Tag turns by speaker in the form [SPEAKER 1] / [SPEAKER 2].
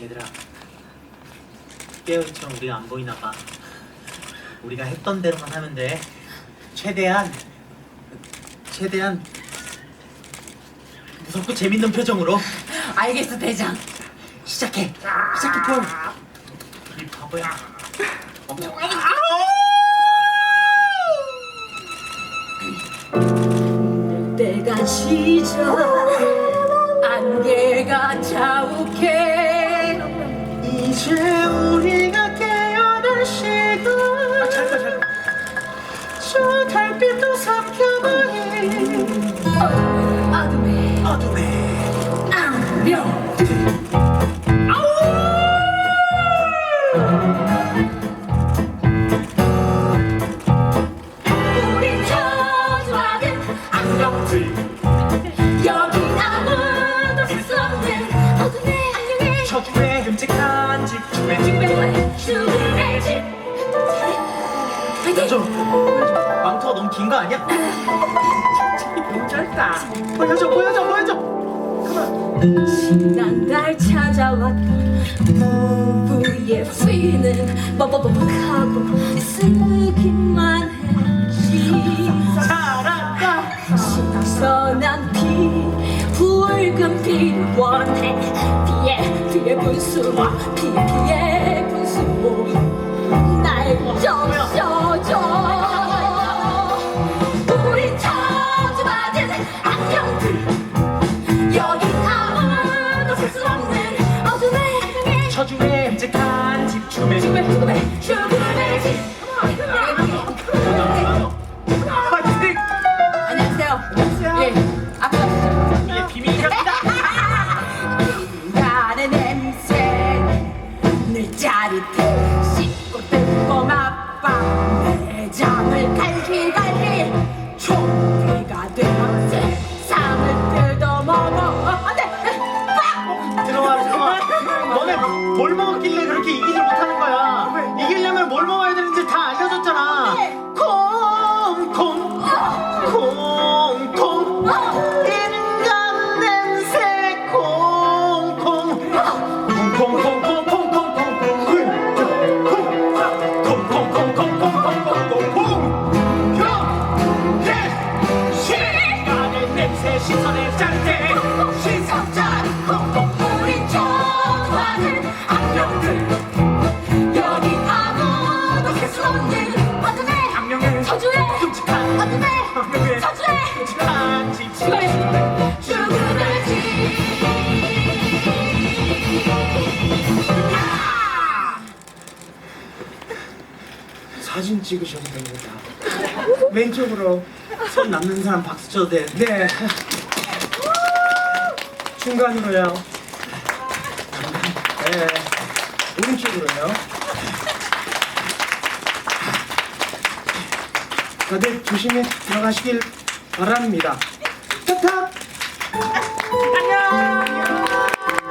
[SPEAKER 1] 얘들아 깨우쳐 우리가 안 보이나 봐. 우리가 했던 대로만 하면 돼. 최대한 최대한 무섭고 재밌는 표정으로.
[SPEAKER 2] 알겠어 대장.
[SPEAKER 1] 시작해. 시작해 폰. 이 바보야. 엄청
[SPEAKER 2] 때가 시절 안개가 자욱해
[SPEAKER 1] 좀 망토가 너무 긴 거 아니야? 너무 짧다 보여줘 보여줘 보여줘! 그만
[SPEAKER 2] 지난 달 찾아왔던 부부의 후회는 뻑뻑뻑하고 쓰기만 했지.
[SPEAKER 1] 잘한다
[SPEAKER 2] 신선한 피 붉은 피를 원해. 피해 피해 분수와 피피
[SPEAKER 1] 끔찍한 집중의
[SPEAKER 3] 사진 찍으셔도 됩니다. 왼쪽으로.
[SPEAKER 1] 손 남는 사람 박수 쳐도 돼
[SPEAKER 3] 네. 중간으로요. 네. 오른쪽으로요. 다들 조심히 들어가시길 바랍니다. 탁탁! 안녕!